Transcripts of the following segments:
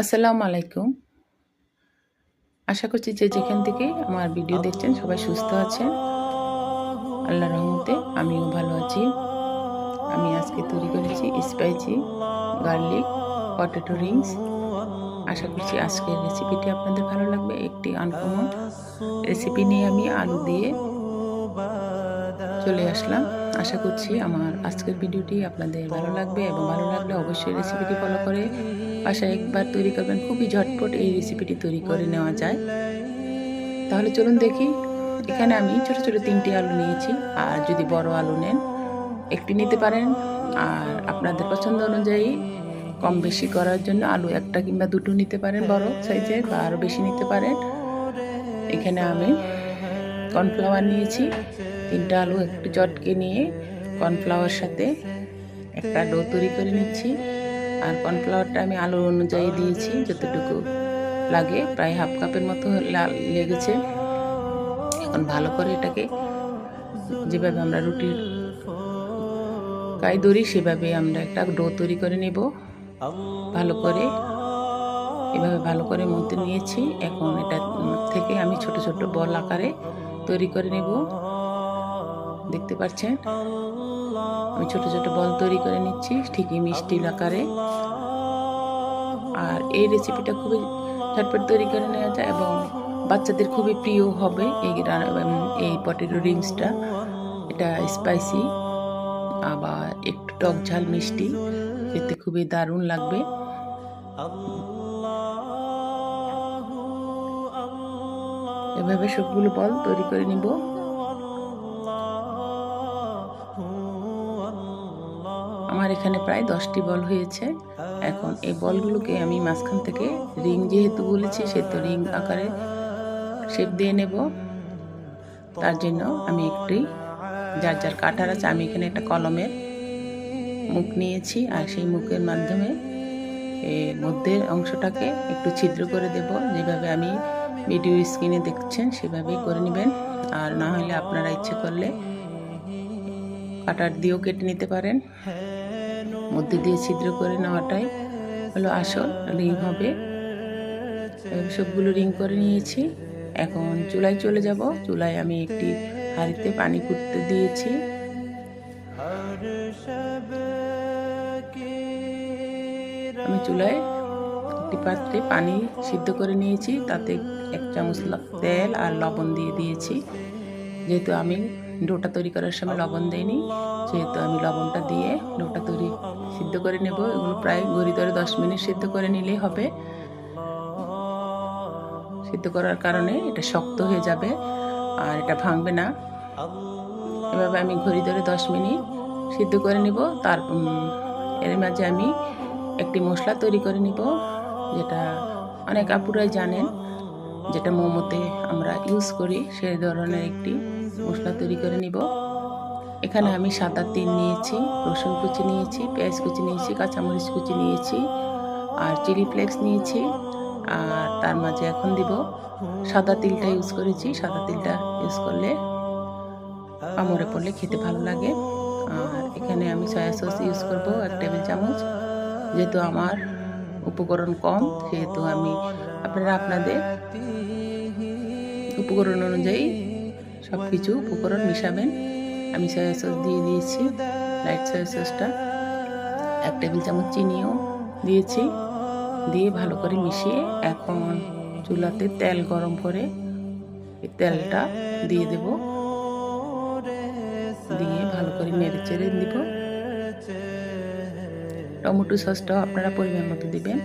আসসালামু আলাইকুম। আশা করছি যে যেখান থেকে আমার ভিডিও দেখছেন সবাই সুস্থ আছেন। আল্লাহ রহমতে আমিও ভালো আছি। আমি আজকে তৈরি করেছি স্পাইসি গার্লিক পটেটো রিংস আশা করছি আজকের রেসিপিটি আপনাদের ভালো লাগবে। একটি আনকমন রেসিপি নিয়ে আমি আলু দিয়ে চলে আসলাম। আশা করছি আমার আজকের ভিডিওটি আপনাদের ভালো লাগবে এবং ভালো লাগলে অবশ্যই রেসিপিটি ফলো করে বাসায় একবার তৈরি করবেন। খুবই ঝটপট এই রেসিপিটি তৈরি করে নেওয়া যায়। তাহলে চলুন দেখি। এখানে আমি ছোট ছোট তিনটি আলু নিয়েছি। আর যদি বড় আলু নেন, একটি নিতে পারেন। আর আপনাদের পছন্দ অনুযায়ী কম বেশি করার জন্য আলু একটা কিংবা দুটো নিতে পারেন বড় সাইজের বা আরও বেশি নিতে পারেন। এখানে আমি কর্নফ্লাওয়ার নিয়েছি। তিনটা আলু, একটু চটকে নিয়ে কর্নফ্লাওয়ার সাথে একটা ডো তৈরি করে নিচ্ছি। আর কর্নফ্লাওয়ারটা আমি আলু অনুযায়ী দিয়েছি, যতটুকু লাগে, প্রায় হাফ কাপের মতো লেগেছে। এখন ভালো করে এটাকে যেভাবে আমরা রুটি কাই দড়ি সেভাবে আমরা একটা ডো তৈরি করে নেব। ভালো করে, এভাবে ভালো করে মধ্যে নিয়েছি। এখন এটা থেকে আমি ছোট ছোট বল আকারে তৈরি করে নেব। দেখতে পাচ্ছেন? আমি ছোট ছোট বল তৈরি করে নিচ্ছি ঠিকই মিষ্টির আকারে। আর এই রেসিপিটা খুবই ঝটপট তৈরি করে নেওয়া যায় এবং বাচ্চাদের খুবই প্রিয় হবে এই এই পটেটো রিংসটা এটা স্পাইসি আবার একটু টক ঝাল মিষ্টি, খেতে খুবই দারুণ লাগবে। এভাবে সবগুলো বল তৈরি করে নিব। আমার এখানে প্রায় দশটি বল হয়েছে। এখন এই বলগুলোকে আমি মাঝখান থেকে রিং যেহেতু বলেছি, সেহেতু রিং আকারে শেপ দিয়ে নেব। তার জন্য আমি একটি, যার যার কাটার আছে, আমি এখানে একটা কলমের মুখ নিয়েছি আর সেই মুখের মাধ্যমে মধ্যের অংশটাকে একটু ছিদ্র করে দেব। যেভাবে আমি ভিডিও স্ক্রিনে দেখছেন, সেভাবেই করে নেবেন। আর না হলে আপনারা ইচ্ছে করলে কাটার দিয়েও কেটে নিতে পারেন। মধ্যে দিয়ে ছিদ্র করে নেওয়াটাই হলো আসল রিং হবে। সবগুলো রিং করে নিয়েছি। এখন চুলায় চলে যাব। চুলায় আমি একটি হাঁড়িতে পানি ফুটতে দিয়েছি। আমি চুলায় একটি পাত্রে পানি সিদ্ধ করে নিয়েছি। তাতে এক চামচ তেল আর লবণ দিয়ে দিয়েছি। যেহেতু আমি ডোটা তৈরি করার সময় লবণ দেয়নি যেহেতু আমি লবণটা দিয়ে ডোটা তৈরি সিদ্ধ করে নেব। এগুলো প্রায় ঘড়ি ধরে দশ মিনিট সিদ্ধ করে নিলেই হবে। সিদ্ধ করার কারণে এটা শক্ত হয়ে যাবে আর এটা ভাঙবে না। এভাবে আমি ঘড়ি ধরে দশ মিনিট সিদ্ধ করে নিব। তার এর মাঝে আমি একটি মশলা তৈরি করে নিব, যেটা অনেক আপুরাই জানেন। যেটা মোমোতে আমরা ইউজ করি, সেই ধরনের একটি মশলা তৈরি করে নিব। এখানে আমি সাদা তিল নিয়েছি, রসুন কুচি নিয়েছি, পেঁয়াজ কুচি নিয়েছি, কাঁচামরিচ কুচি নিয়েছি, আর চিলি ফ্লেক্স নিয়েছি, আর তার মাঝে এখন দিব সাদা তিলটা ইউজ করেছি। সাদা তিলটা ইউজ করলে আমরে পড়লে খেতে ভালো লাগে। আর এখানে আমি সয়া সস ইউজ করব এক টেবিল চামচ, যেহেতু আমার উপকরণ কম সেহেতু আমি আপনারা আপনাদের উপকরণ অনুযায়ী সব কিছু উপকরণ মিশাবেন। আমি সয়া সস দিয়ে দিয়েছি লাইট সয়া সসটা এক টেবিল চামচ চিনিও দিয়েছি, দিয়ে ভালো করে মিশিয়ে এখন চুলাতে তেল গরম করে তেলটা দিয়ে দেব। দিয়ে ভালো করে নেড়ে চেড়ে দিব টমেটো সসটাও আপনারা পরিমাণ মতো দেবেন।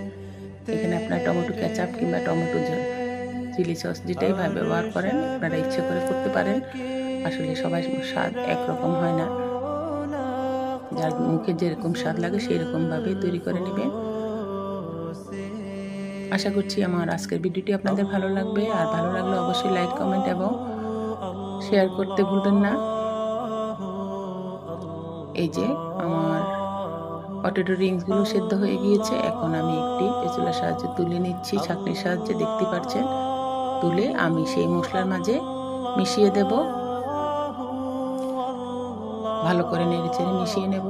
এখানে আপনার টমেটো ক্যাচাপ কিংবা টমেটো চিলি সস যেটাই ব্যবহার করেন, আপনারা ইচ্ছে করে করতে পারেন। আসলে সবাই স্বাদ একরকম হয় না। যার মুখে যেরকম স্বাদ লাগে সেই রকমভাবে তৈরি করে নেবেন। আশা করছি আমার আজকের ভিডিওটি আপনাদের ভালো লাগবে। আর ভালো লাগলে অবশ্যই লাইক, কমেন্ট এবং শেয়ার করতে ভুলবেন না। এই যে আমার পটেটো রিংসগুলো সেদ্ধ হয়ে গিয়েছে। এখন আমি একটি পেঁচুলার সাহায্যে তুলে নিচ্ছি। ছাকনির সাহায্যে দেখতে পাচ্ছেন তুলে আমি সেই মশলার মাঝে মিশিয়ে দেব। ভালো করে নেড়ে চেড়ে মিশিয়ে নেব।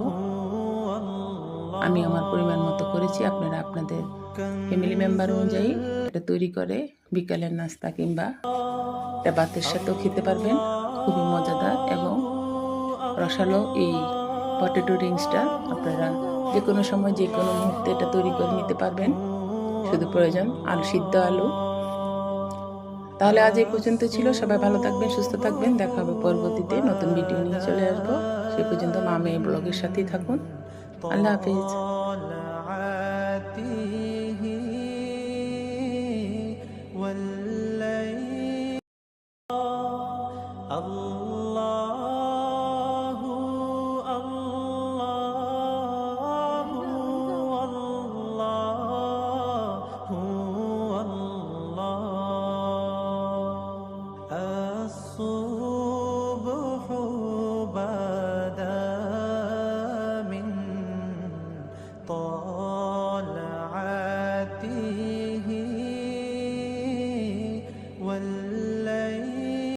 আমি আমার পরিমাণ মতো করেছি। আপনারা আপনাদের ফ্যামিলি মেম্বার অনুযায়ী এটা তৈরি করে বিকালের নাস্তা কিংবা এটা ভাতের সাথেও খেতে পারবেন। খুবই মজাদার এবং রসালো এই পটেটো রিংসটা আপনারা যে কোনো সময় যে কোনো মুহূর্তে এটা তৈরি করে নিতে পারবেন শুধু প্রয়োজন আলু সিদ্ধ আলু তাহলে আজ এই পর্যন্ত ছিল সবাই ভালো থাকবেন সুস্থ থাকবেন দেখা হবে পরবর্তীতে নতুন ভিডিও নিয়ে চলে আসবো সে পর্যন্ত মামে ব্লগের সাথেই থাকুন আল্লাহ হাফিজ طلعاته والليل الله